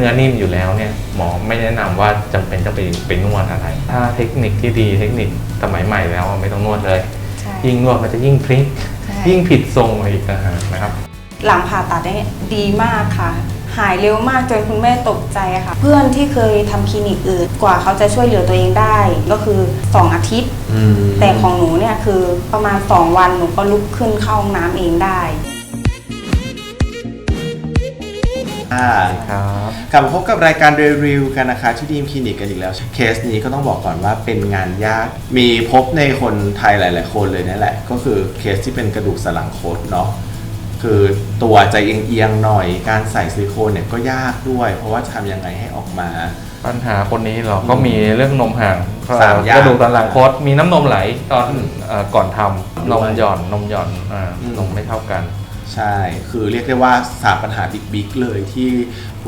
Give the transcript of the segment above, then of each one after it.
เนื้อนิ่มอยู่แล้วเนี่ยหมอไม่แนะนำว่าจำเป็นต้องไปไปนวดอะไร ถ้าเทคนิคที่ดีเทคนิคสมัยใหม่แล้วไม่ต้องนวดเลยใช่ยิ่งนวดมันจะยิ่งพลิกใช่ยิ่งผิดทรงอีกนะฮะนะครับ หลังผ่าตัดเนี่ยดีมากค่ะ หายเร็วมากจนคุณแม่ตกใจอะค่ะ เพื่อนที่เคยทำคลินิกอื่นกว่าเขาจะช่วยเหลือตัวเองได้ก็คือ 2 อาทิตย์อืมแต่ของหนูเนี่ยคือประมาณ 2 วันหนูก็ลุกขึ้นเข้าห้องน้ำเองได้ อ่าครับกลับมาพบกับรายการรีวิวกันนะคะที่ดีมคลินิกกันอีกแล้ว เคสนี้ก็ต้องบอกก่อนว่าเป็นงานยาก มีพบในคนไทยหลาย ๆ คนเลยนั่นแหละ ก็คือเคสที่เป็นกระดูกสันหลังคดเนาะคือตัวจะเอียงๆหน่อยการใส่ซิลิโคนเนี่ยก็ยากด้วย เพราะว่าจะทำยังไงให้ออกมา ปัญหาคนนี้เราก็มีเรื่องนมห่างสามอย่างกระดูกสันหลังคดมีน้ำนมไหลตอนอืมเอ่อก่อนทำนมหย่อนนมหย่อนอ่าอืมนมไม่เท่ากัน ใช่ คือเรียกได้ว่าสามปัญหาบิ๊กๆเลยที่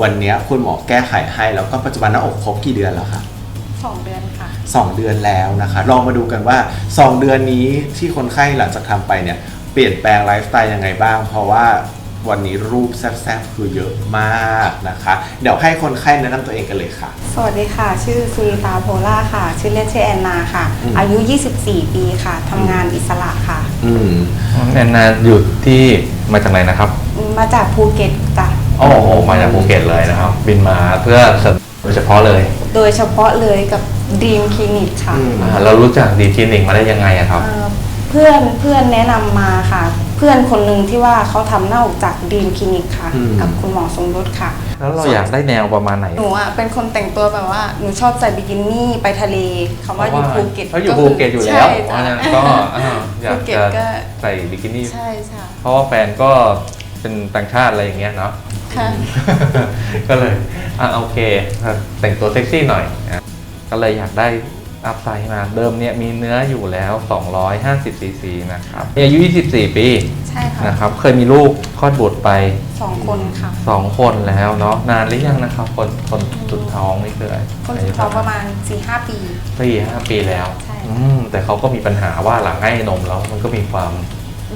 วันเนี้ยคุณหมอแก้ไขให้ แล้วก็ปัจจุบันหน้าอกครบกี่เดือนแล้วคะ2เดือนค่ะ2เดือนแล้วนะคะ ลองมาดูกันว่า 2 เดือนนี้ที่คนไข้หลังจากทำไปเนี่ยเปลี่ยนแปลงไลฟ์สไตล์ยังไงบ้าง เพราะว่าวันนี้รูปแซ่บๆคือเยอะมากนะคะ เดี๋ยวให้คนไข้แนะนำตัวเองกันเลยค่ะ สวัสดีค่ะ ชื่อสุริตาโพล่าค่ะ ชื่อเล่นชื่อแอนนาค่ะ อืม อายุ 24 ปีค่ะทำงานอิสระค่ะ อืม แอนนาอยู่ที่มาจากไหนนะครับมาจากภูเก็ตจ้ะโอ้โหมาจากภูเก็ตเลยนะครับ บินมาเพื่อเสริมโดยเฉพาะเลย โดยเฉพาะเลยกับดีมคลินิกค่ะอืมอ่าเรารู้จักดีคลินิกมาได้ยังไงอะครับเอ่อเพื่อนเพื่อนแนะนำมาค่ะ เพื่อนคนหนึ่งที่ว่าเขาทำหน้าอกจากดีมคลินิกค่ะ อืม กับคุณหมอทรงยศค่ะ แล้วเราอยากได้แนวประมาณไหนหนูอะเป็นคนแต่งตัวแบบว่าหนูชอบใส่บิกินี่ไปทะเลคำว่าอยู่ภูเก็ตเขาอยู่ภูเก็ตอยู่แล้วใช่เพจ้ะราะฉะนั้นก็อ่าอยากภูเก็ตจะก็ ใส่บิกินี่ ใช่ใช่เพราะว่าแฟนก็เป็นต่างชาติอะไรอย่างเงี้ยเนาะ ค่ะ ก็เลย อะโอเค แต่งตัวเซ็กซี่หน่อยนะก็เลยอยากได้ อัพไซด์มาเดิมเนี่ยมีเนื้ออยู่แล้ว 250ซีซีนะครับมีอายุ 24 ปีใช่ค่ะนะครับ เคยมีลูกคลอดบุตรไป สองคนค่ะ 2 คนแล้วเนาะนานหรือยังนะครับ คนคนสุดท้องนี่คืออะไรคนสุดท้องประมาณ 4-5หปี สี่ห้าปีแล้วใช่ อืมแต่เขาก็มีปัญหาว่าหลังให้นมแล้ว มันก็มีความ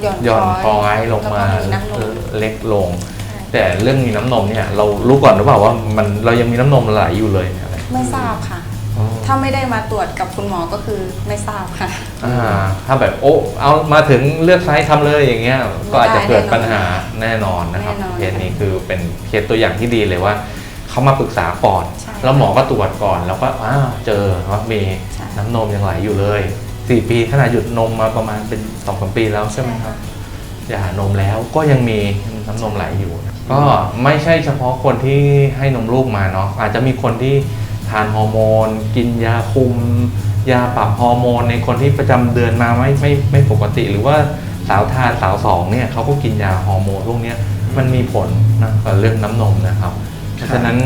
หย่อนหย่อนคคออยให้ลงมาแล้วก็มีน้ำนมเล็กลง ใช่แต่เรื่องมีน้ำนมเนี่ย เรารู้ก่อนหรือเปล่าว่ามันเรายังมีน้ำนมไหลอยู่เลยอะไร ไม่ทราบค่ะอ๋อ ถ้าไม่ได้มาตรวจกับคุณหมอก็คือไม่ทราบค่ะ อ่าถ้าแบบโอ้เอามาถึงเลือกไซส์ทำเลยอย่างเงี้ยก็อาจจะเกิดปัญหาแน่นอนนะครับแน่นอนเคสนี้คือเป็นเคสตัวอย่างที่ดีเลยว่าเขามาปรึกษาก่อน ใช่แล้วหมอก็ตรวจก่อน แล้วก็อ้าวเจอว่ามีใช่ น้ำนมยังไหลอยู่เลยสี่ปีขนาดหยุดนมมาประมาณเป็นสองสามปีแล้วใช่ไหมครับหย่านมแล้วก็ยังมีน้ำนมไหลอยู่ ก็ไม่ใช่เฉพาะคนที่ให้นมลูกมาเนาะอาจจะมีคนที่ทานฮอร์โมน กินยาคุม ยาปรับฮอร์โมน ในคนที่ประจำเดือนมาไม่ไม่ไม่ปกติ หรือว่าสาวทานสาวสองเนี่ยเขาก็กินยาฮอร์โมนพวกเนี้ยมันมีผลนะกับเรื่องน้ำนมนะครับ เพราะฉะนั้น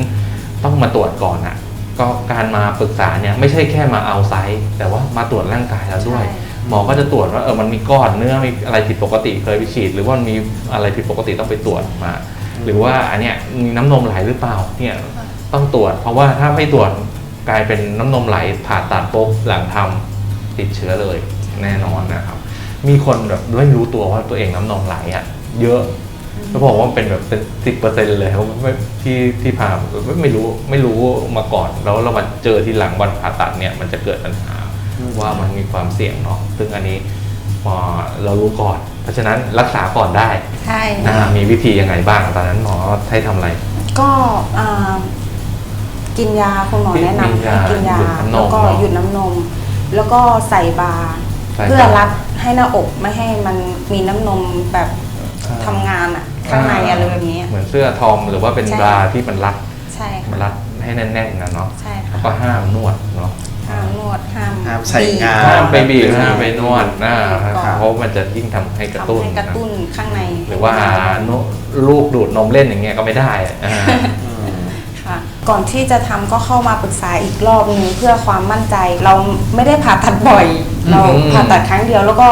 ต้องมาตรวจก่อนอะก็การมาปรึกษาเนี่ยไม่ใช่แค่มาเอาไซส์แต่ว่ามาตรวจร่างกายแล้วด้วยใช่หมอก็จะตรวจว่าเออมันมีก้อนเนื้อมีอะไรผิดปกติเคยไปฉีด หรือว่ามันมีอะไรผิดปกติต้องไปตรวจมา หรือว่าอันเนี้ยมีน้ำนมไหลหรือเปล่าเนี่ย ต้องตรวจ เพราะว่าถ้าไม่ตรวจกลายเป็นน้ำนมไหลผ่าตัดปุ๊บหลังทำติดเชื้อเลยแน่นอนนะครับ มีคนแบบไม่รู้ตัวว่าตัวเองน้ำนมไหลอะเยอะเขาบอกว่าเป็นแบบเป็นสิบเปอร์เซ็นต์เลยเขาไม่ที่ที่ผ่าไม่ไม่รู้ไม่รู้มาก่อน แล้วเรามาเจอทีหลังวันผ่าตัดเนี่ยมันจะเกิดปัญหาว่ามันมีความเสี่ยงเนาะซึ่งอันนี้พอเรารู้ก่อน เพราะฉะนั้นรักษาก่อนได้ใช่อ่ามีวิธียังไงบ้าง ตอนนั้นหมอให้ทำอะไร ก็อ่า กินยาคุณหมอแนะนำกินยาให้กินยาหยุดน้ำนม แล้วก็เนอะหยุดน้ำนมแล้วก็ใส่บาร์ใส่บาร์เพื่อรัดให้หน้าอกไม่ให้มันมีน้ำนมแบบทำงานอะข้างในอะไรแบบนี้ เหมือนเสื้อทอมหรือว่าเป็นใช่บราที่มันรัดใช่มันค่ะรัดให้แน่นๆนะเนาะใช่แล้วค่ะก็ห้ามนวดเนาะห้ามนวดห้ามห้ามใส่บีบงาห้ามไปบีบใช่ห้ามไปนวดนะก่อนเพราะมันจะยิ่งทำให้กระทำตุ้นให้กระตุ้นข้างใน หรือว่าลูกดูดนมเล่นอย่างเงี้ยก็ไม่ได้อ่าอืมค่ะ ก่อนที่จะทำก็เข้ามาปรึกษาอีกรอบนึงเพื่อความมั่นใจ เราไม่ได้ผ่าตัดบ่อย เราผ่าตัดครั้งเดียวแล้วก็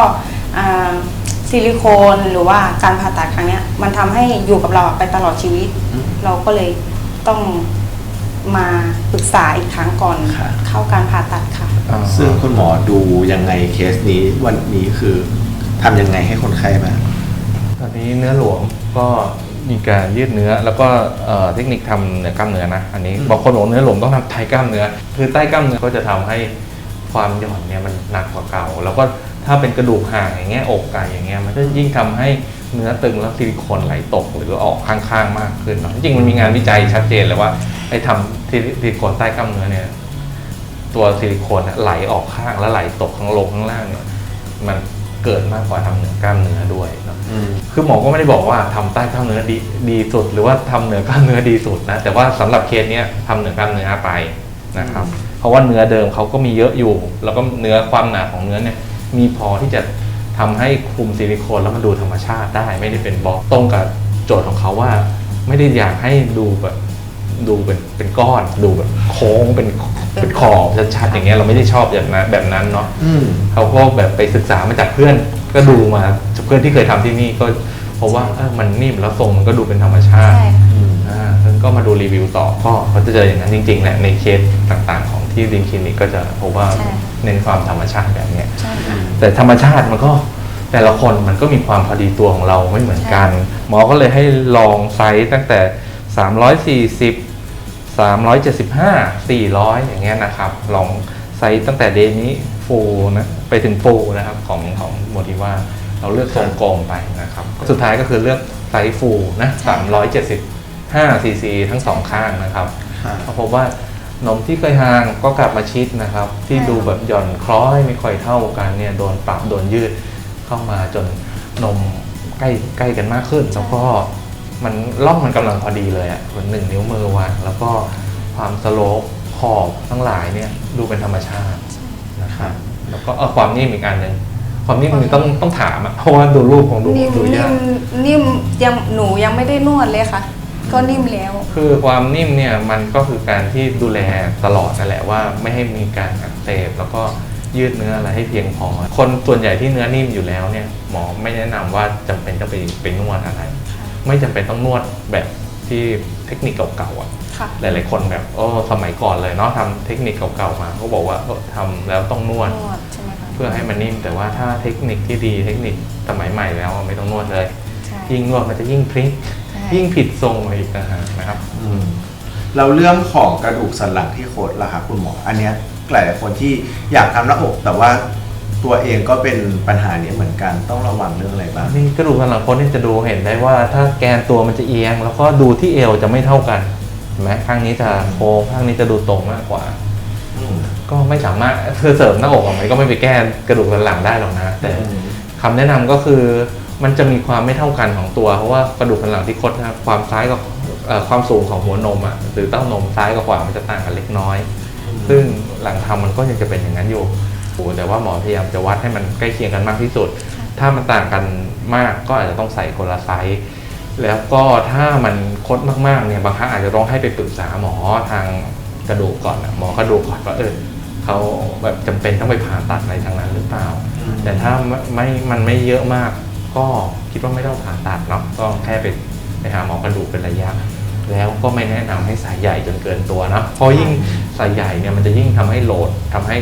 อ่าซิลิโคนหรือว่าการผ่าตัดครั้งเนี้ยมันทำให้อยู่กับเราไปตลอดชีวิตอืมเราก็เลยต้องมาปรึกษาอีกครั้งก่อนค่ะเข้าการผ่าตัดค่ะอ่าซึ่งคุณหมอดูยังไงเคสนี้วันนี้คือทำยังไงให้คนไข้บ้างตอนนี้เนื้อหลวงก็ มีการยืดเนื้อแล้วก็เอ่อเทคนิคทำเนื้อกล้ามเนื้อนะอันนี้อืมบางคนบอกเนื้อหลวมต้องทำไทกล้ามเนื้อ คือใต้กล้ามเนื้อก็จะทำให้ความหย่อนเนี่ยมันหนักกว่าเก่า แล้วก็ถ้าเป็นกระดูกห่างอย่างเงี้ยอกไก่อย่างเงี้ยมันก็ยิ่งทำให้เนื้อตึงแล้วซิลิโคนไหลตกหรือออกข้างๆมากขึ้นเนาะจริงๆมันมีงานวิจัยชัดเจนเลยว่าไอ้ทำซิลิโคนใต้กล้ามเนื้อเนี่ยตัวซิลิโคนเนี่ยไหลออกข้างแล้วไหลตกข้างลงข้างล่างเนี่ยมัน เกิดมากกว่าทำเหนือกล้ามเนื้อด้วยเนาะอืมคือหมอก็ไม่ได้บอกว่าทำใต้กล้ามเนื้อดีดีสุด หรือว่าทำเหนือกล้ามเนื้อดีสุดนะแต่ว่าสำหรับเคสเนี้ยทำเหนือกล้ามเนื้อไปนะครับเพราะว่าเนื้อเดิมเขาก็มีเยอะอยู่ แล้วก็เนื้อความหนาของเนื้อเนี่ยมีพอที่จะทำให้คุมซิลิโคนแล้วมันดูธรรมชาติได้ ไม่ได้เป็นบล็อกตรงกับโจทย์ของเขาว่า ไม่ได้อยากให้ดูแบบ ดูเป็นเป็นก้อนดูแบบโค้งเป็นเป็นขอบชัดๆอย่างเงี้ยเราไม่ได้ชอบแบบนั้นแบบนั้นเนาะอืม เขาก็แบบไปศึกษามาจากเพื่อน ก็ดูมาจากเพื่อนที่เคยทำที่นี่ก็เพราะว่าเออมันนิ่มแล้วทรงมันก็ดูเป็นธรรมชาติใช่ค่ะ อืม อ่าซึ่งก็มาดูรีวิวต่อก็เขาจะเจออย่างนั้นจริงๆแหละในเคสต่างๆ ของที่ดินคลินิกก็จะพบว่าใช่ เน้นความธรรมชาติแบบเนี้ย ใช่ค่ะ แต่ธรรมชาติมันก็แต่ละคนมันก็มีความพอดีตัวของเราไม่เหมือนกัน หมอก็เลยให้ลองไซส์ตั้งแต่ 340 375 400 อย่างเงี้ยนะครับ ลองไซส์ตั้งแต่เดนี้ฟูนะไปถึงฟูนะครับของของโมดิว่าเราเลือกทรงกลมไปนะครับ สุดท้ายก็คือเลือกไซส์ฟูนะ375 cc ทั้งสองข้างนะครับค่ะก็พบว่านมที่เคยห่างก็กลับมาชิดนะครับ ที่ใช่ดูแบบหย่อนคล้อยไม่ค่อยเท่ากันเนี่ยโดนปรับโดนยืดเข้ามาจนนมใกล้ใกล้กันมากขึ้น แล้วก็ มันล่องมันกำลังพอดีเลยอะ่ะเหมือนหนึ่งนิ้วมือวางแล้วก็ความสโลปขอบทั้งหลายเนี่ยดูเป็นธรรมชาตินะครับแล้วก็เออความนิ่มอีกอันหนึ่งความนิ่มมันต้องต้องถามอะเพราะว่าดูรูปของดูนิ่มดูนิ่ยากมนิ่มยังหนูยังไม่ได้นวดเลยค่ะ ก็นิ่มแล้ว คือความนิ่มเนี่ยมันก็คือการที่ดูแลตลอดนั่นแหละว่าไม่ให้มีการอักเสบแล้วก็ยืดเนื้ออะไรให้เพียงพอ คนส่วนใหญ่ที่เนื้อนิ่มอยู่แล้วเนี่ยหมอไม่แนะนำว่าจำเป็นต้องไปไปนวดอะไร ไม่จำเป็นต้องนวดแบบที่เทคนิคเก่าๆอะค่ะหลายๆคนแบบโอ้สมัยก่อนเลยเนาะทำเทคนิคเก่าๆมาเขาบอกว่าเออทำแล้วต้องนวดนวดใช่ไหมคะเพื่อให้มันนิ่ม แต่ว่าถ้าเทคนิคที่ดีเทคนิคสมัยใหม่แล้วไม่ต้องนวดเลยใช่ยิ่งนวดมันจะยิ่งพลิกใช่ยิ่งผิดทรงไปอีกนะฮะนะครับอืมเราเรื่องของกระดูกสันหลังที่โคดล่ะครับคุณหมอ อันเนี้ยหลายๆคนที่อยากทำหน้าอกแต่ว่า ตัวเองก็เป็นปัญหานี้เหมือนกันต้องระวังเรื่องอะไรบ้าง นี่กระดูกสันหลังคนนี่จะดูเห็นได้ว่า ถ้าแกนตัวมันจะเอียง แล้วก็ดูที่เอวจะไม่เท่ากันเห็นไหมข้างนี้จะโค้งข้างนี้จะดูตรงมากกว่าอืมก็ไม่สามารถคือเสริมหน้าอกอะมันก็ไม่ไปแก้กระดูกสันหลังได้หรอกนะ แต่อืมคำแนะนำก็คือมันจะมีความไม่เท่ากันของตัว เพราะว่ากระดูกสันหลังที่คดนะครับความซ้ายกับเอ่อความสูงของหัวนมอะหรือเต้านมซ้ายกับขวามันจะต่างกันเล็กน้อย ซึ่งหลังทำมันก็ยังจะเป็นอย่างนั้นอยู่ โอ้แต่ว่าหมอพยายามจะวัดให้มันใกล้เคียงกันมากที่สุด ถ้ามันต่างกันมากก็อาจจะต้องใส่คนละไซส์แล้วก็ถ้ามันคดมากๆเนี่ยบางครั้งอาจจะต้องให้ไปปรึกษาหมอทางกระดูกก่อนนะหมอกระดูกก่อนว่าเออเขาแบบจำเป็นต้องไปผ่าตัดอะไรทางนั้นหรือเปล่าอืมแต่ถ้าไม่ไม่มันไม่เยอะมาก ก็คิดว่าไม่ต้องผ่าตัดเนาะก็แค่ไปไปหาหมอกระดูกเป็นระยะ แล้วก็ไม่แนะนำให้สายใหญ่จนเกินตัวเนาะเพราะยิ่งสายใหญ่เนี่ยมันจะยิ่งทำให้โหลดทำให้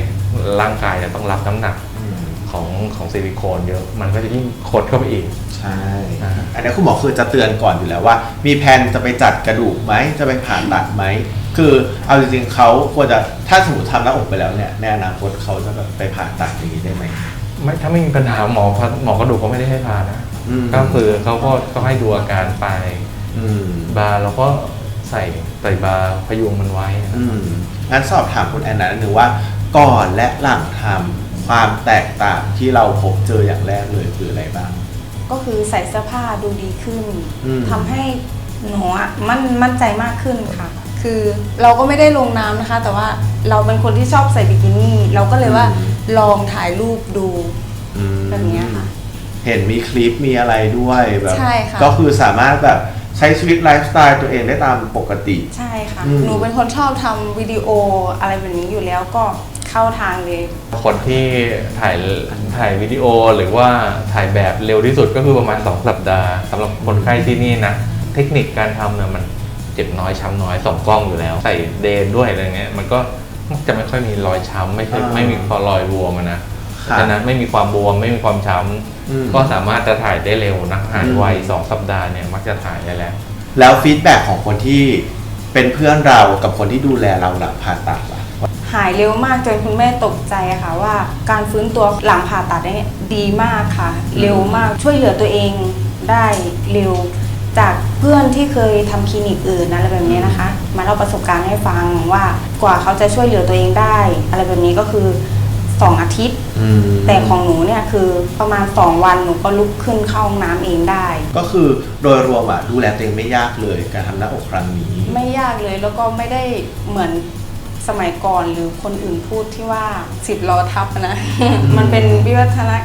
ร่างกายเนี่ยต้องรับน้ำหนักอืมของของซิลิโคนเยอะ มันก็จะยิ่งคดเข้าไปอีก ใช่อ่าอันนี้คุณหมอคือจะเตือนก่อนอยู่แล้วว่า มีแผนจะไปจัดกระดูกไหม จะไปผ่าตัดไหม คือเอาจริงๆเขาควรจะ ถ้าสมมติทำหน้าอกไปแล้วเนี่ย ในอนาคตเขาจะแบบไปผ่าตัดอย่างนี้ได้ไหม ไม่ถ้าไม่มีปัญหาหมอหมอกระดูกก็ไม่ได้ให้พานะอืมก็คือเขาก็ก็ให้ดูอาการไปอืมบาร์เราก็ใส่ใส่บาร์พยุงมันไว้นะอืมงั้นสอบถามคุณแอนนาหนึ่งว่า ก่อนและหลังทำความแตกต่างที่เราพบเจออย่างแรกเลยคืออะไรบ้าง ก็คือใส่เสื้อผ้าดูดีขึ้นอืม ทำให้หนูอะมั่นมั่นใจมากขึ้นค่ะ คือเราก็ไม่ได้ลงน้ำนะคะ แต่ว่าเราเป็นคนที่ชอบใส่บิกินี่ เราก็เลยว่าลองถ่ายรูปดูอืมแบบเนี้ยค่ะ เห็นมีคลิปมีอะไรด้วยแบบใช่ค่ะ ก็คือสามารถแบบใช้ชีวิตไลฟ์สไตล์ตัวเองได้ตามปกติ ใช่ค่ะ อืม หนูเป็นคนชอบทำวิดีโออะไรแบบนี้อยู่แล้วก็ เข้าทางเลย คนที่ถ่ายถ่ายวิดีโอหรือว่าถ่ายแบบเร็วที่สุดก็คือประมาณ 2 สัปดาห์สำหรับคนไข้ที่นี่นะ เทคนิคการทำเนี่ยมันเจ็บน้อยช้ำน้อยสองกล้องอยู่แล้ว ใส่เดนด้วยอะไรเงี้ยมันก็จะไม่ค่อยมีรอยช้ำไม่ค่อยอ่า ไม่มีรอยบวมอะนะเพราะฉะนั้นไม่มีความบวมไม่มีความช้อืมำก็สามารถจะถ่ายได้เร็วนะหายไวสองสัปดาห์เนี่ยมักจะถ่ายได้แล้ว แล้วฟีดแบ็ของคนที่เป็นเพื่อนเรากับคนที่ดูแลเราหลังผ่าตัดล่ะ หายเร็วมากจนคุณแม่ตกใจอะค่ะว่าการฟื้นตัวหลังผ่าตัดเนี่ยดีมากค่ะ เร็วมากช่วยเหลือตัวเองได้เร็ว จากเพื่อนที่เคยทำคลินิกอื่นอะไรแบบนี้นะคะ มาเล่าประสบการณ์ให้ฟังว่ากว่าเขาจะช่วยเหลือตัวเองได้ อะไรแบบนี้ก็คือสองอาทิตย์อืมแต่ของหนูเนี่ยคือประมาณสองวันหนูก็ลุกขึ้นเข้าห้องน้ำเองได้ ก็คือโดยรวมอะดูแลตัวเองไม่ยากเลยการทำหน้าอกครั้งนี้ ไม่ยากเลยแล้วก็ไม่ได้เหมือน สมัยก่อนหรือคนอื่นพูดที่ว่าสิบล้อทับนะ มันเป็นวิวัฒนา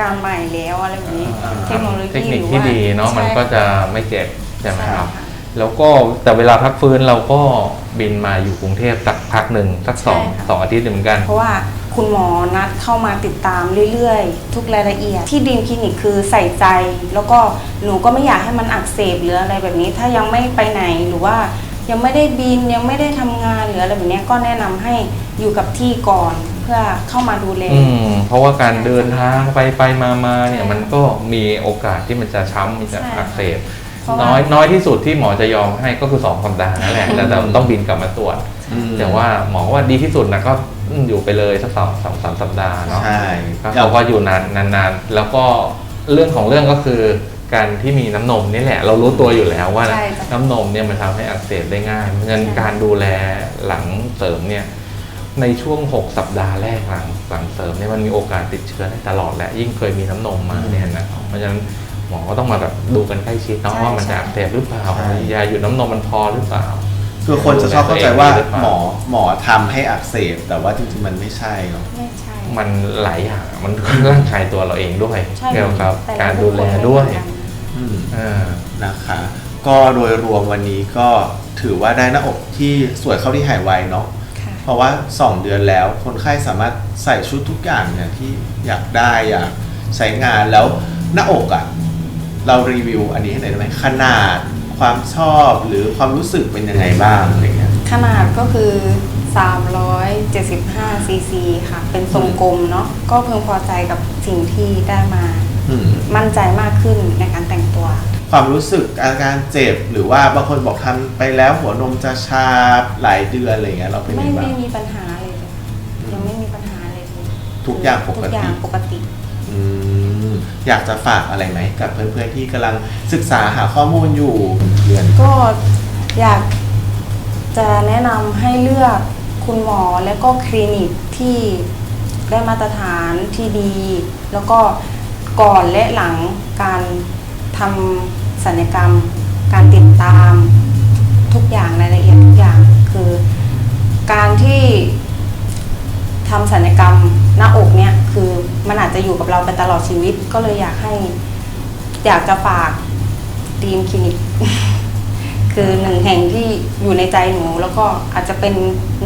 การใหม่แล้วอะไรแบบนี้อ่าเทคโนโลเทคยีนิคหรือที่ว่าดีเนาะใช่มันก็จะไม่เจ็บใช่ไหมครับใช่ค่ะแล้วก็แต่เวลาพักฟื้นเราก็บินมาอยู่กรุงเทพสักพักหนึ่งสักสองใช่ค่ะสองอาทิตย์เหมือนกัน เพราะว่าคุณหมอนัดเข้ามาติดตามเรื่อยๆ ทุกรายละเอียด ที่ดีมคลินิกคือใส่ใจ แล้วก็หนูก็ไม่อยากให้มันอักเสบหรืออะไรแบบนี้ ถ้ายังไม่ไปไหนหรือว่า ยังไม่ได้บินยังไม่ได้ทำงานหรืออะไรแบบนี้ก็แนะนำให้อยู่กับที่ก่อนเพื่อเข้ามาดูแล อืมเพราะว่าการเดินทางไปไปมามาเนี่ยใช่มันก็มีโอกาสที่มันจะช้ำมันจะใช่ อักเสบเพราะว่าน้อยน้อยที่สุดที่หมอจะยอมให้ก็คือสองสัปดาห์นั่นแหละแต่แต่ต้องบินกลับมาตรวจ อืมแต่ว่าหมอว่าดีที่สุดนะก็อืมอยู่ไปเลยสักสองสองสามสัปดาห์เนาะใช่ก็เขาก็อยู่นานนานๆ แล้วก็เรื่องของเรื่องก็คือ การที่มีน้ำนมนี่แหละ เรารู้ตัวอยู่แล้วว่า ใช่จ้ะน้ำนมเนี่ยมันทำให้อักเสบได้ง่าย เพราะฉะนั้นใช่ การดูแลหลังเสริมเนี่ยในช่วง 6 สัปดาห์แรกหลังหลังเสริมเนี่ยมันมีโอกาสติดเชื้อได้ตลอดแหละยิ่งเคยมีน้ำนมมาเนี่ยนะเพราะฉะนั้นหมอก็ต้องมาแบบดูกันใกล้ชิดเนาะใช่ว่ามันจะใช่อักเสบหรือเปล่าใช่ ยาหยุดน้ำนมมันพอหรือเปล่า คือคนจะชอบเข้าใจว่าดูแลตัวเองดีหรือเปล่าหมอหมอทำให้อักเสบแต่ว่าจริงๆมันไม่ใช่เนาะไม่ใช่ มันหลายอย่างมันร่างกายตัวเราเองด้วยใช่เกี่ยวกับแต่ละการดูแลบุคคไม่ด้วยเหมือนกันอืม เออนะคะ ก็โดยรวมวันนี้ก็ถือว่าได้หน้าอกที่สวยเข้าที่หายไวเนาะค่ะเพราะว่า 2 เดือนแล้วคนไข้สามารถใส่ชุดทุกอย่างเนี่ยที่อยากได้อยากใช้งานแล้วหน้าอกอะ่ะ เรารีวิวอันนี้ให้หน่อยได้ไหมขนาดความชอบหรือความรู้สึกเป็นยังไงบ้างอะไรเงี้ย ขนาดก็คือ 375ซีซีค่ะ เป็นทรงกลมเนาะก็เพึงพอใจกับสิ่งที่ได้มาอื มมั่นใจมากขึ้นในการแต่งตัว ความรู้สึกอาการเจ็บหรือว่าบางคนบอกทำไปแล้วหัวนมจะชาหลายเดือนอะไรเงี้ยเราเป็นไม่ยังไงบ้าไม่งมีปัญหาเลยเลยยังไม่มีปัญหาเลยเลยทุกอย่างปกติทุกอย่างปกติอืมอยากจะฝากอะไรไหมกับเพื่อนๆที่กำลังศึกษาหาข้อมูลอยู่เรียนก็อยากจะแนะนำให้เลือกคุณหมอและก็คลินิกที่ได้มาตรฐานที่ดี แล้วก็ ก่อนและหลังการทำศัลยกรรม การติดตามทุกอย่างรายละเอียดทุกอย่างคือ การที่ทำศัลยกรรมหน้าอกเนี่ยคือมันอาจจะอยู่กับเราไปตลอดชีวิต ก็เลยอยากให้อยากจะฝากทีมคลินิก คือหนึ่งแห่งที่อยู่ในใจหนู แล้วก็อาจจะเป็น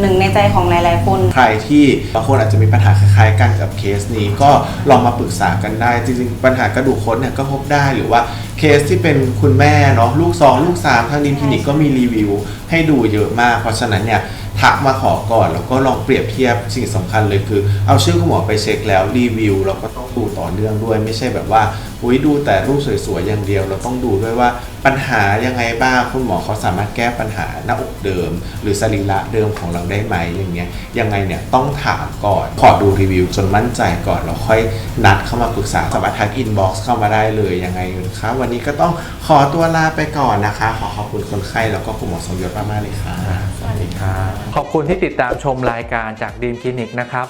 หนึ่งในใจของหลาย ๆ คน ใครที่บางคนอาจจะมีปัญหาคล้ายๆกันกับเคสนี้ ก็ลองมาปรึกษากันได้ จริงๆ ปัญหากระดูกคดเนี่ยก็พบได้หรือว่าเคสที่เป็นคุณแม่เนาะลูกสองลูกสามทางดิมคลินิกก็มีรีวิว ให้ดูเยอะมาก เพราะฉะนั้นเนี่ยทักมาขอก่อนแล้วก็ลองเปรียบเทียบสิ่งสำคัญเลยคือ เอาชื่อคุณหมอไปเช็คแล้วรีวิวเราก็ต้องดูต่อเนื่องด้วย ไม่ใช่แบบว่าอุ้ยดูแต่รูปสวยๆอย่างเดียว เราต้องดูด้วยว่า ปัญหายังไงบ้างคุณหมอเขาสามารถแก้ปัญหาหน้าอกเดิม หรือสรีระเดิมของเราได้ไหมอย่างเงี้ยยังไงเนี่ยต้องถามก่อนขอดูรีวิวจนมั่นใจก่อนแล้วค่อยนัดเข้ามาปรึกษาสามารถทักอินบ็อกซ์เข้ามาได้เลยยังไงครับวันนี้ก็ต้องขอตัวลาไปก่อนนะคะ ขอขอบคุณคนไข้แล้วก็คุณหมอสมยศมากๆเลยค่ะสวัสดีครับขอบคุณที่ติดตามชมรายการจากดีมคลินิกนะครับ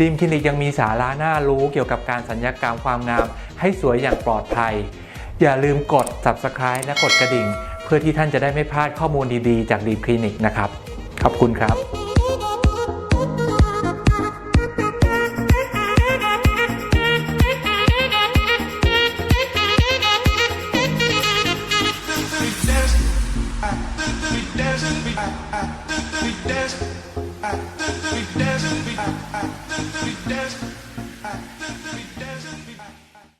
ดีมคลินิกยังมีสาระน่ารู้เกี่ยวกับการสัญญกรรมความงาม ให้สวยอย่างปลอดภัย อย่าลืมกด subscribe และกดกระดิ่ง เพื่อที่ท่านจะได้ไม่พลาดข้อมูลดีๆ จากดีคลินิกนะครับ ขอบคุณครับ